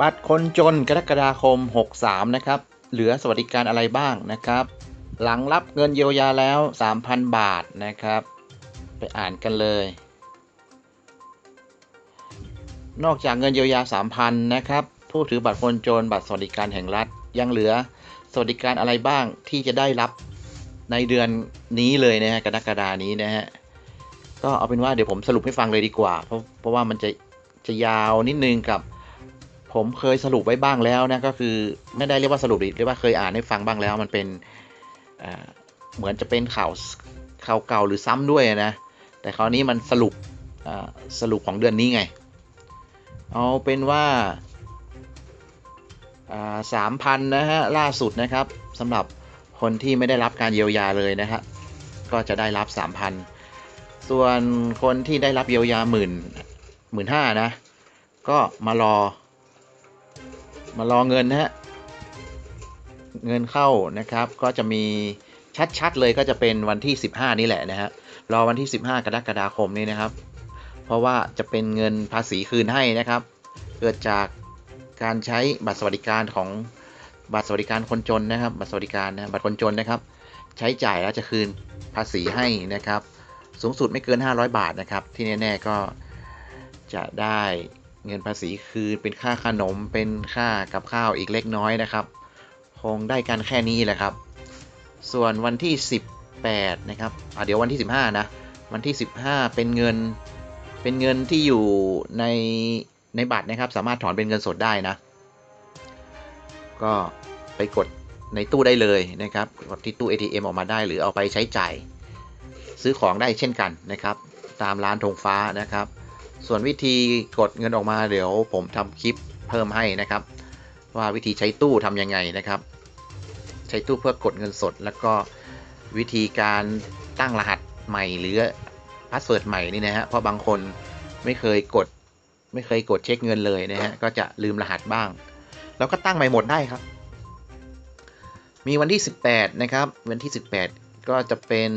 บัตรคนจนกรกฎาคม 63 นะครับ เหลือสวัสดิการอะไรบ้างนะครับ หลังรับเงินเยียวยาแล้ว 3,000 บาทนะครับ ไปอ่านกันเลย นอกจากเงินเยียวยา 3,000 นะครับ ผู้ถือบัตรคนจนบัตรสวัสดิการแห่งรัฐยังเหลือสวัสดิการอะไรบ้างที่จะได้รับในเดือนนี้เลยนะฮะกรกฎานี้นะฮะก็เอาเป็นว่าเดี๋ยวผมสรุปให้ฟังเลยดีกว่า เพราะเพราะว่ามันจะจะยาวนิดนึงกับ ผมเคยสรุปไว้บ้างแล้วนะก็คือไม่ได้เรียกว่าสรุปเรียกว่าเคยอ่านให้ฟังบ้างแล้ว มันเป็นเหมือนจะเป็นข่าวข่าวเก่าหรือซ้ำด้วยนะ แต่คราวนี้มันสรุปสรุปของเดือนนี้ไง เอาเป็นว่าสามพันนะฮะล่าสุดนะครับสำหรับคนที่ไม่ได้รับการเยียวยาเลยนะฮะก็จะได้รับ 3,000 ส่วนคนที่ได้รับเยียวยาหมื่นหมื่นห้านะ ก็มารอ มารอเงินนะฮะ เงินเข้านะครับ ก็จะมีชัดๆเลยก็จะเป็นวันที่ 15 นี่แหละนะฮะ รอวันที่ 15 กรกฎาคมนี้นะครับ เพราะว่าจะเป็นเงินภาษีคืนให้นะครับ เกิดจากการใช้บัตรสวัสดิการของบัตรสวัสดิการคนจนนะครับ บัตรสวัสดิการนะบัตรคนจนนะครับ ใช้จ่ายแล้วจะคืนภาษีให้นะครับ สูงสุดไม่เกิน 500 บาทนะครับ ที่แน่ๆก็จะได้ เงินภาษีคือเป็นค่าขนมเป็นค่ากับข้าวอีกเล็กน้อยนะครับ คงได้กันแค่นี้แหละครับ ส่วนวันที่ 18 นะครับอะเดี๋ยววันที่ 15 นะ วันที่ 15 เป็นเงิน เป็นเงินที่อยู่ในในบัตรนะครับ สามารถถอนเป็นเงินสดได้นะ ก็ไปกดในตู้ได้เลยนะครับกดที่ตู้ ATM ออกมาได้ หรือเอาไปใช้จ่ายซื้อของได้เช่นกันนะครับ ตามร้านธงฟ้านะครับ ส่วนวิธีกดเงินออกมาเดี๋ยวผมทำคลิปเพิ่มให้นะครับ ว่าวิธีใช้ตู้ทำยังไงนะครับ ใช้ตู้เพื่อกดเงินสด แล้วก็วิธีการตั้งรหัสใหม่หรือพาสเวิร์ดใหม่นี่นะฮะเพราะบางคนไม่เคยกดไม่เคยกดเช็คเงินเลยนะฮะก็จะลืมรหัสบ้าง แล้วก็ตั้งใหม่หมดได้ครับ มีวันที่ 18 นะครับ วันที่ 18 ก็จะเป็น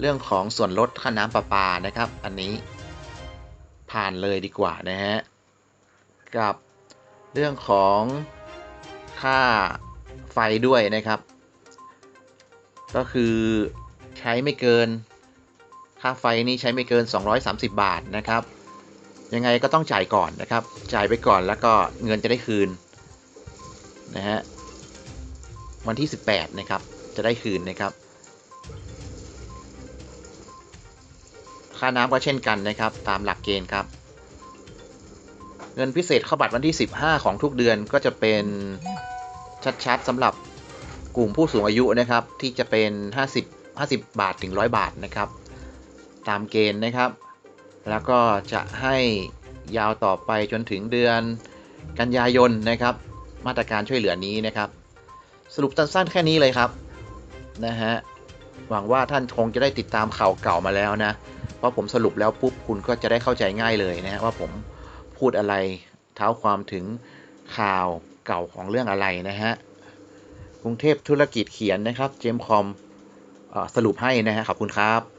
เรื่องของส่วนลดค่าน้ำประปานะครับ อันนี้ ผ่านเลยดีกว่านะฮะ กับเรื่องของค่าไฟด้วยนะครับ ก็คือใช้ไม่เกิน ค่าไฟนี่ใช้ไม่เกิน 230 บาทนะครับ ยังไงก็ต้องจ่ายก่อนนะครับ จ่ายไปก่อนแล้วก็เงินจะได้คืนนะฮะวันที่ 18 นะครับ จะได้คืนนะครับ ค่าน้ำก็เช่นกันนะครับ ตามหลักเกณฑ์ครับ เงินพิเศษเข้าบัตรวันที่ 15 ของทุกเดือนก็จะเป็นชัดๆสำหรับกลุ่มผู้สูงอายุนะครับ ที่จะเป็น 50 50 บาทถึง 100 บาทนะครับ ตามเกณฑ์นะครับ แล้วก็จะให้ยาวต่อไปจนถึงเดือนกันยายนนะครับ มาตรการช่วยเหลือนี้นะครับ สรุปสั้นๆแค่นี้เลยครับนะฮะหวังว่าท่านคงจะได้ติดตามข่าวเก่ามาแล้วนะ เพราะผมสรุปแล้วปุ๊บคุณก็จะได้เข้าใจง่ายเลยนะฮะว่าผมพูดอะไรเท้าความถึงข่าวเก่าของเรื่องอะไรนะฮะกรุงเทพธุรกิจเขียนนะครับ เจมคอมสรุปให้นะฮะขอบคุณครับ